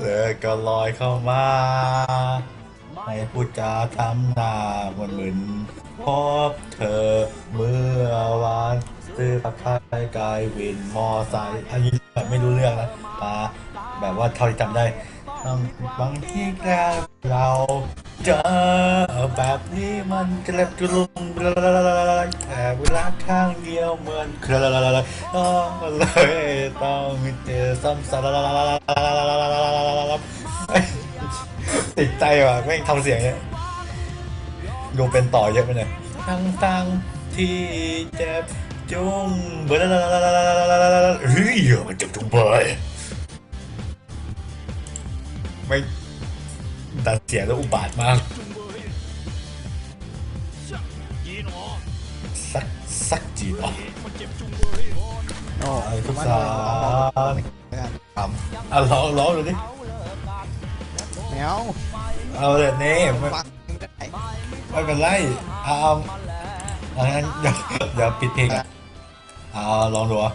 เลยก็ลอยเข้ามาให้พูดจาทำหน้าเหมือนมึนพบเธอเมื่อวานซื้อผักไทยกายวินมอไซค์อันนี้แบบไม่รู้เรื่องนะปาแบบว่าเท่าที่จำได้บางทีแล้วเราเจอแบบนี้มันกระเล็บกระลุมแต่ เวลาข้างเดียวเหมือนกระลาลาต้องเลยต้องเจอซ้ำซ้ำติดใจว่ะแม่งทำเสียงเนี้ยดูเป็นต่อเยอะไปหน่อยทั้งทั้งที่เจ็บจุงเบลาเฮ้ยมันเจ็บจุงเบยไม่ดัดเสียงแล้วอุบาทมาก สักสักจีนออกโอ้ไอ้ทุกผมสาว่รเอทำอะร้องร้องดูดิแมวเอาเลยนี่ไม่ฟังได้ไม่เป็นไรเอาเอาเอางั้นเดี๋ยวเดี๋ยวปิดเพลงอะเอาลองดูอะ